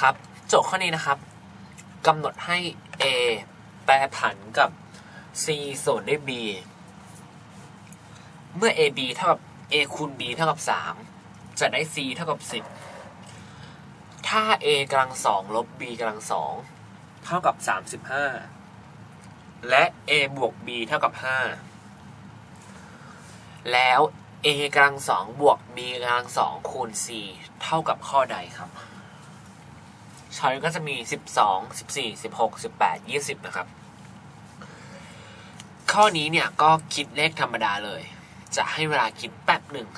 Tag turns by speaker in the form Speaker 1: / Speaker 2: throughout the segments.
Speaker 1: ครับโจทย์ข้อนี้นะครับกำหนดให้ a แปรผันกับ c ส่วนด้วย b เมื่อ ab เท่ากับ a คูณ b เท่ากับ 3 จะได้ c เท่ากับ 10 ถ้า a กำลังสองลบ b กำลังสองเท่ากับ 35 และ a บวก b เท่ากับ 5 แล้ว a กำลังสองบวก b กำลังสองคูณ c เท่ากับข้อใดครับ ช้อยก็จะมี 12 14 16 18 20 นะครับ ข้อนี้เนี่ยก็คิดเลขธรรมดาเลย จะให้เวลาคิดแป๊บหนึ่ง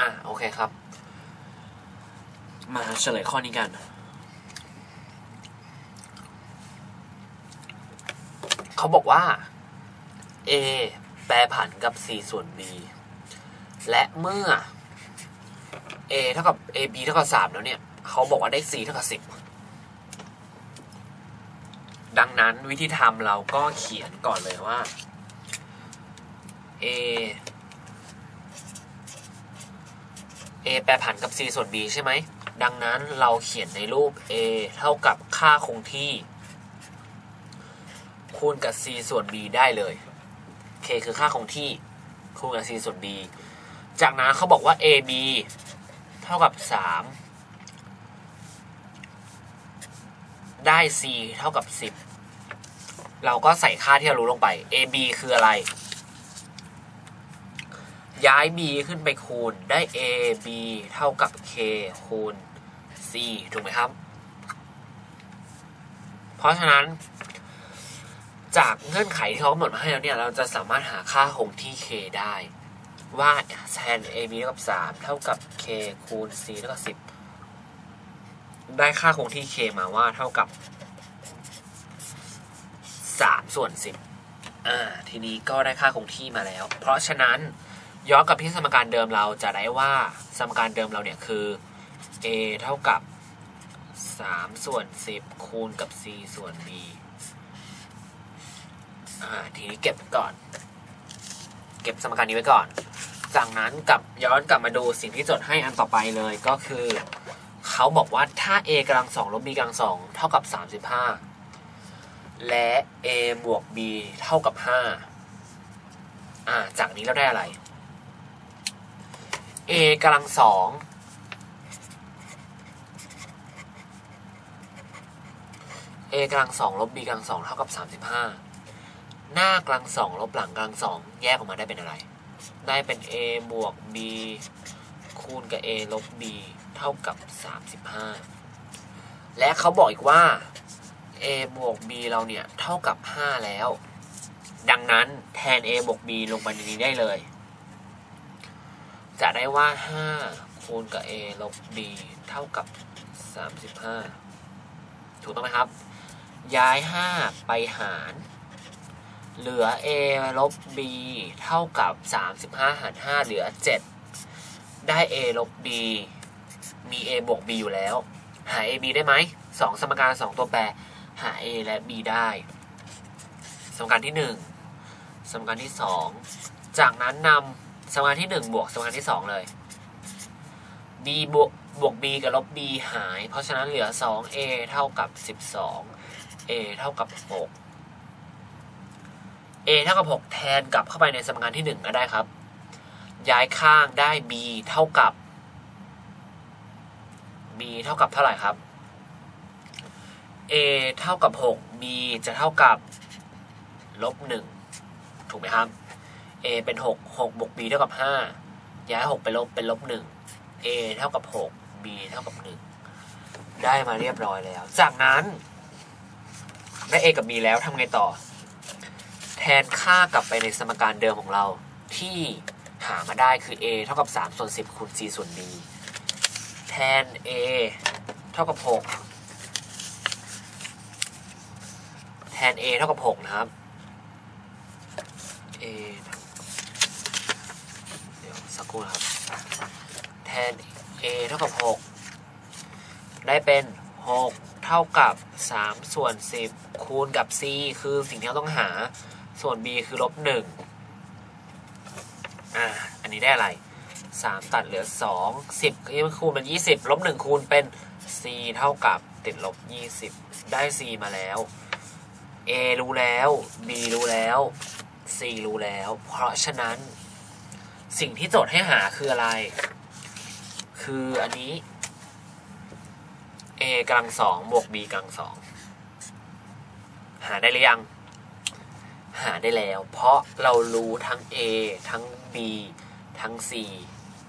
Speaker 1: อะโอเคครับ มาเฉลยข้อนี้กัน เขาบอกว่า a แปรผันกับ c ส่วน b และเมื่อ a เท่ากับ ab เท่ากับ 3 แล้วเนี่ย เขาบอกว่าได้ c เท่ากับ 10 ดังนั้นวิธีทำเราก็เขียนก่อนเลยว่า a a แปรผันกับ c ส่วน b ใช่ไหม ดังนั้นเราเขียนในรูป a เท่ากับค่าคงที่ คูณกับ c ส่วน b ได้เลย k คือค่าคงที่ คูณกับ c ส่วน b จากนั้นเขาบอกว่า ab เท่ากับ 3 ได้ c เท่ากับ 10 เราก็ใส่ค่าที่เรารู้ลงไป ab คืออะไร ย้าย b ขึ้นไปคูณได้ a b เท่ากับ k คูณ c ถูกไหมครับ เพราะฉะนั้น จากเงื่อนไขที่เขากำหนดมาให้แล้วเนี่ย เราจะสามารถหาค่าคงที่ k ได้ ว่าแทน a b เท่ากับ 3 เท่ากับ k คูณ c เท่ากับ 10 ได้ค่าคงที่ k มาว่าเท่ากับ 3 ส่วน 10 อ่า ทีนี้ก็ได้ค่าคงที่มาแล้ว เพราะฉะนั้น ย้อนกลับที่สมการเดิมเราจะได้ว่าสมการเดิมเราเนี่ยคือ a เท่ากับ 3 ส่วน 10 คูณกับ c ส่วน b อ่าทีนี้เก็บก่อน เก็บสมการนี้ไว้ก่อน จากนั้นกลับย้อนกลับมาดูสิ่งที่จดให้อันต่อไปเลยก็คือเขาบอกว่าถ้า a กำลังสองลบ b กำลังสองเท่ากับ 35 และ a บวก b เท่ากับ 5 อ่า จากนี้เราได้อะไร a กำลังสอง a กำลังสองลบ b กำลังสองเท่ากับสามสิบห้าหน้ากำลังสองลบหลังกำลังสองแยกออกมาได้เป็นอะไร ได้เป็น a บวก b คูณกับ a ลบ b เท่ากับสามสิบห้าและเขาบอกอีกว่า a บวก b เราเนี่ย เท่ากับห้าแล้ว ดังนั้นแทน a บวก b ลงไปในนี้ได้เลย จะได้ว่า 5 คูณกับ a ลบ b เท่ากับ 35 ถูกต้องไหมครับ ย้าย 5 ไปหาร เหลือ a ลบ b เท่ากับ 35 หาร 5 เหลือ 7 ได้ a ลบ b มี a บวก b อยู่แล้ว หา a b ได้ไหม 2 สมการ 2 ตัวแปร หา a และ b ได้ สมการที่ 1 สมการที่ 2 จากนั้นนำ สมการที่ 1 บวกสมการที่ 2 เลย b บวกบวก b กับลบ b หาย เพราะฉะนั้นเหลือ 2a เท่ากับ 12 a เท่ากับ 6 a เท่ากับ 6 แทนกลับเข้าไปในสมการที่ 1 ก็ได้ครับ ย้ายข้างได้ b เท่ากับ b เท่ากับเท่าไหร่ครับ a เท่ากับ 6 b จะเท่ากับลบ 1 ถูกไหมครับ a เป็น6 6บวก b เท่ากับ 5 ย้าย 6 ไปลบเป็นลบ 1 a เท่ากับ 6 b เท่ากับ 1 ได้มาเรียบร้อยแล้ว จากนั้นได้ a กับ b แล้วทำไงต่อ แทนค่ากลับไปในสมการเดิมของเรา ที่หามาได้คือ a เท่ากับ3ส่วน10คูณ c ส่วน b แทน a เท่ากับ 6 แทน a เท่ากับ 6 นะครับ a เดี๋ยว สักครู่ครับ แทน a เท่ากับ 6 ได้เป็น 6 เท่ากับ 3 ส่วน 10 คูณกับ c คือสิ่งที่เราต้องหา ส่วน b คือลบ1อ่า อันนี้ได้อะไร 3 ตัดเหลือ 2 10ก็ยังคูณเป็น 20 ลบ 1 คูณเป็น c เท่ากับติดลบ 20 ได้ c มาแล้ว a รู้แล้ว b รู้แล้ว c รู้แล้ว เพราะฉะนั้น สิ่งที่โจทย์ให้หาคืออะไร คืออันนี้ a กำลังสองบวก b กำลังสองหาได้หรือยัง หาได้แล้ว เพราะเรารู้ทั้ง a ทั้ง b ทั้ง c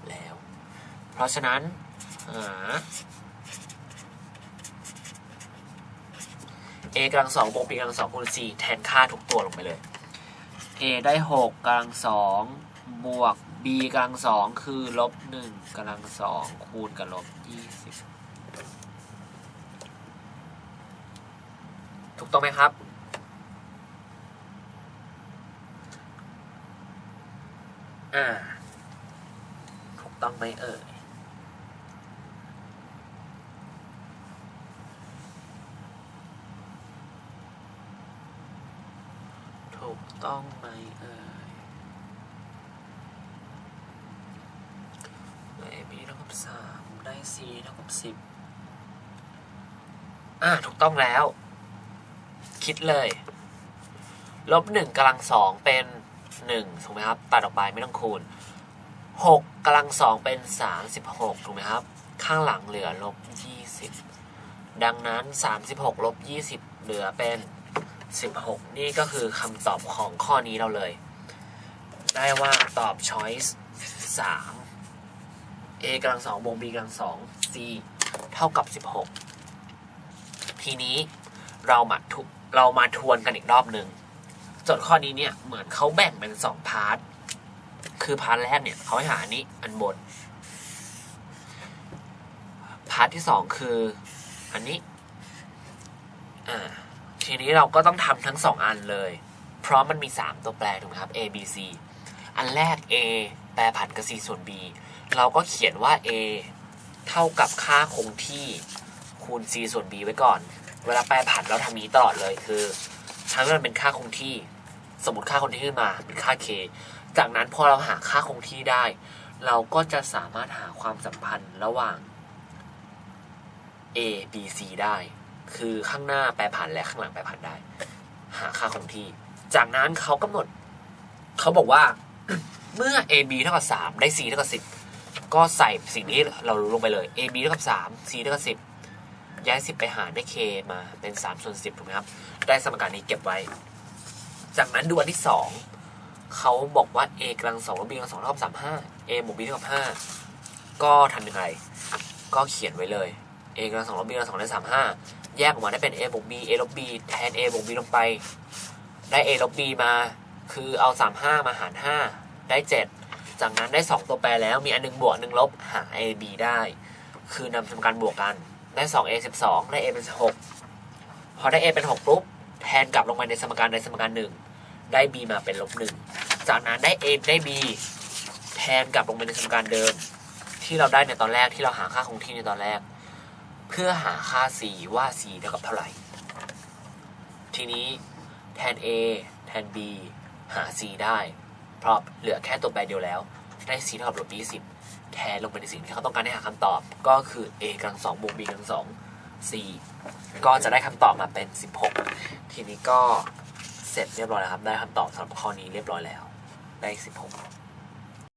Speaker 1: แล้ว เพราะฉะนั้นหา a กำลังสองบวก b กำลังสองคูณ c แทนค่าทุกตัวลงไปเลย a ได้หกกำลังสองบวก b กำลังสองคือลบหนึ่งกำลังสองคูณกับลบยี่สิบถูกต้องไหมครับ อ่า ถูกต้องไหมเอ่ยถูกต้องไหมเอ่ยได้ b เท่ากับสามได้ c เท่ากับสิบอ่าถูกต้องแล้ว คิดเลยลบหนึ่งกำลังสองเป็นหนึ่งถูกไหมครับ ตัดออกไปไม่ต้องคูณหกกำลังสองเป็นสามสิบหกถูกไหมครับ ข้างหลังเหลือลบยี่สิบดังนั้นสามสิบหกลบยี่สิบเหลือเป็น16นี่ก็คือคำตอบของข้อนี้เราเลย ได้ว่าตอบ choice 3 a กำลังสองบวก b กำลังสอง c เท่ากับ 16 ทีนี้เรามาทุเรามาทวนกันอีกรอบหนึ่งโจทย์ข้อนี้เนี่ยเหมือนเขาแบ่งเป็น2พาร์ท คือพาร์ทแรกเนี่ยเขาให้หาอันนี้อันบน พาร์ทที่2คืออันนี้ อ่า ทีนี้เราก็ต้องทำทั้งสองอันเลย เพราะมันมี3ตัวแปรถูกไหมครับ a b c อันแรก a แปรผันกับ c ส่วน b เราก็เขียนว่า a เท่ากับค่าคงที่คูณ c ส่วน b ไว้ก่อน เวลาแปรผันเราทำนี้ตลอดเลยคือใช้มันเป็นค่าคงที่ สมมติค่าคงที่ขึ้นมาเป็นค่า k จากนั้นพอเราหาค่าคงที่ได้ เราก็จะสามารถหาความสัมพันธ์ระหว่าง a b c ได้ คือข้างหน้าแปรผันและข้างหลังแปรผันได้ หาค่าคงที่ จากนั้นเขากำหนด เขาบอกว่า เมื่อ a b เท่ากับ3ได้ c เท่ากับ10 ก็ใส่สิ่งที่เรารู้ลงไปเลย a b เท่ากับ3 c เท่ากับ10 ย้าย 10 ไปหารได้ k มาเป็น3ส่วน10ถูกไหมครับ ได้สมการนี้เก็บไว้ จากนั้นดูอันที่ 2เขาบอกว่า a กำลัง2ลบ b กำลัง2เท่ากับ35 a บวก b เท่ากับ5ก็ทำยังไง ก็เขียนไว้เลย a กำลัง2ลบ b กำลัง2ได้35 แยกออกมาได้เป็น a บวก b a ลบ b แทน a บวก b ลงไป ได้ a ลบ b มา คือเอา 35 มาหาร 5 ได้ 7 จากนั้นได้ 2 ตัวแปรแล้วมีอันหนึงบวกหนึ่งลบหา a b ได้ คือนำสมการบวกกันได้ 2 a 12 ได้ a เป็น6พอได้ a เป็น6ปุ๊บแทนกลับลงไปในสมการในสมการ 1 ได้ b มาเป็นลบ1จากนั้นได้ a ได้ b แทนกลับลงไปในสมการเดิม ที่เราได้ในตอนแรกที่เราหาค่าคงที่ในตอนแรก เพื่อหาค่า c ว่า c เท่ากับเท่าไหร่ ทีนี้แทน a แทน b หา c ได้ พราะเหลือแค่ตัวแปรเดียวแล้ว ได้ c เท่ากับลบ20 แทนลงไปในสิ่งที่เขาต้องการให้หาคำตอบ ก็คือ a กำลังสองบวก b กำลังสอง c ก็จะได้คำตอบมาเป็น 16 ทีนี้ก็เสร็จเรียบร้อยแล้วครับ ได้คำตอบสำหรับข้อนี้เรียบร้อยแล้ว ได้ 16